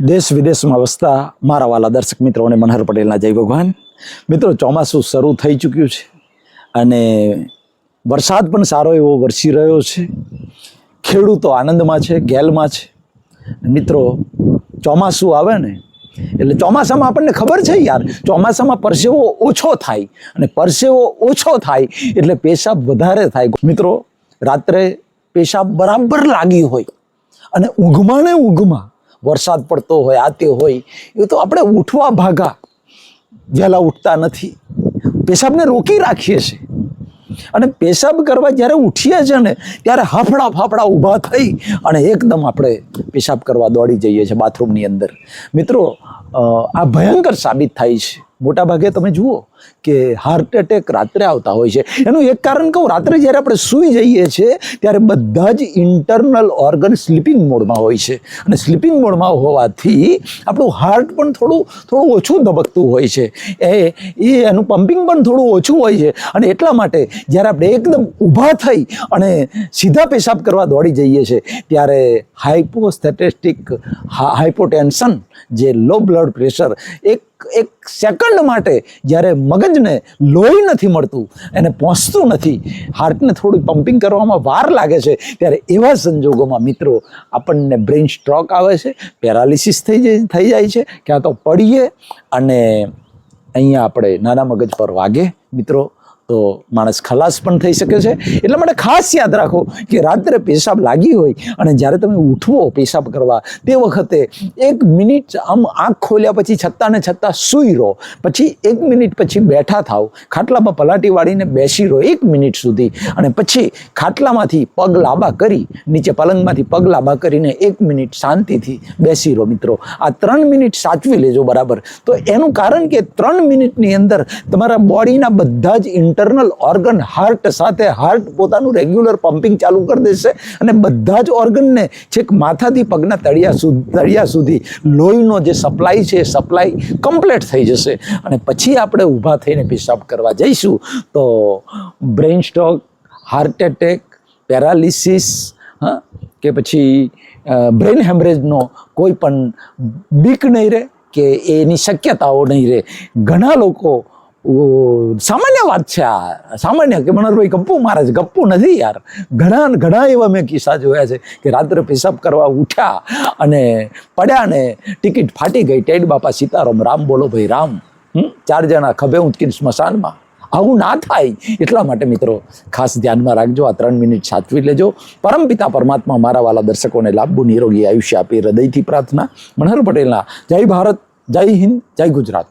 દેશ વિદેશમાં વસતા મારા વાલા દર્શક મિત્રોને મનહર પટેલના જય ભગવાન. મિત્રો, ચોમાસું શરૂ થઈ ચૂક્યું છે અને વરસાદ પણ સારો એવો વરસી રહ્યો છે. ખેડૂતો આનંદમાં છે, ગેલમાં છે. મિત્રો, ચોમાસું આવે ને, એટલે ચોમાસામાં આપણને ખબર છે યાર, ચોમાસામાં પરસેવો ઓછો થાય અને પરસેવો ઓછો થાય એટલે પેશાબ વધારે થાય. મિત્રો, રાત્રે પેશાબ બરાબર લાગી હોય અને ઊંઘમાં ને ઊંઘમાં વરસાદ પડતો હોય, આ તે હોય, એ તો આપણે ઉઠવા ભાગા. વહેલા ઉઠતા નથી. પેશાબને રોકી રાખીએ છીએ. અને પેશાબ કરવા જ્યારે ઉઠીએ છીએ ને, ત્યારે હાફડા ફાફડા ઊભા થઈ અને એકદમ આપણે પેશાબ કરવા દોડી જઈએ છીએ બાથરૂમની અંદર. મિત્રો આ ભયંકર સાબિત થાય છે. મોટા ભાગે તમે જુઓ કે હાર્ટ એટેક રાત્રે આવતા હોય છે. એનું એક કારણ કહું, રાત્રે જ્યારે આપણે સૂઈ જઈએ છીએ, ત્યારે બધા જ ઇન્ટરનલ ઓર્ગન સ્લીપિંગ મોડમાં હોય છે. અને સ્લીપિંગ મોડમાં હોવાથી આપણું હાર્ટ પણ થોડું થોડું ઓછું ધબકતું હોય છે. એ એ એનું પમ્પિંગ પણ થોડું ઓછું હોય છે. અને એટલા માટે જ્યારે આપણે એકદમ ઊભા થઈ અને સીધા પેશાબ કરવા દોડી જઈએ છીએ, ત્યારે હાઇપોસ્થેટેસ્ટિક હાઇપોટેન્શન જે લો બ્લડ પ્રેશર એક એક સેકન્ડ માટે જ્યારે મગજને લોહી નથી મળતું, એને પહોંચતું નથી હાર્ટને થોડું પમ્પિંગ કરવામાં વાર લાગે છે, ત્યારે એવા સંજોગોમાં મિત્રો આપણને બ્રેઇન સ્ટ્રોક આવે છે પેરાલિસિસ થઈ જાય થઈ જાય છે, ક્યાં તો પડીએ અને અહીંયા આપણે નાના મગજ પર વાગે. મિત્રો તો માણસ ખલાસ પણ થઈ શકે છે. એટલા માટે ખાસ યાદ રાખો કે રાત્રે પેશાબ લાગી હોય અને જ્યારે તમે ઉઠવો પેશાબ કરવા, તે વખતે એક મિનિટ આમ આંખ ખોલ્યા પછી છતાં ને છતાં સૂઈ રહો. પછી એક મિનિટ પછી બેઠા થાવ, ખાટલામાં પલાટી વાળીને બેસી રહો એક મિનિટ સુધી. અને પછી ખાટલામાંથી પગ લાંબા કરી, નીચે પલંગમાંથી પગ લાંબા કરીને એક મિનિટ શાંતિથી બેસી રહો મિત્રો. આ ત્રણ મિનિટ સાચવી લેજો બરાબર. તો એનું કારણ કે ત્રણ મિનિટની અંદર તમારા બોડીના બધા જ ઇન્ટરનલ ઓર્ગન હાર્ટ સાથે હાર્ટ પોતાનું રેગ્યુલર પમ્પિંગ ચાલુ કરી દેશે અને બધા જ ઓર્ગનને છેક માથાથી પગના તળિયા સુધી તળિયા સુધી લોહીનો જે સપ્લાય છે એ સપ્લાય કમ્પ્લીટ થઈ જશે. અને પછી આપણે ઊભા થઈને પેશાબ કરવા જઈશું તો brain stroke heart attack paralysis હા, કે પછી બ્રેઇન હેમરેજનો કોઈ પણ બીક નહીં રહે કે એની શક્યતાઓ નહીં રહે. ઘણા લોકો સામાન્ય વાત છે આ. સામાન્ય કે મનોહરભાઈ ગપ્પુ મારે છે. ગપ્પુ નથી યાર. ઘણા ઘણા એવા મેં કિસ્સા જોયા છે કે રાત્રે પેશાબ કરવા ઉઠ્યા અને પડ્યા ને ટિકિટ ફાટી ગઈ. ટેડ બાપા સીતારામ, રામ બોલો ભાઈ, રામ? ચાર જણા ખભે ઉંચકીને સ્મશાનમાં. આવું ના થાય. એટલા માટે મિત્રો ખાસ ધ્યાનમાં રાખજો. આ ત્રણ મિનિટ સાચવી લેજો. પરમપિતા પરમાત્મા મારા વાલા દર્શકોને લાંબુ નિરોગી આયુષ્ય આપી હૃદયથી પ્રાર્થના. મનહર પટેલના, જય ભારત, જય હિન્દ, જય ગુજરાત.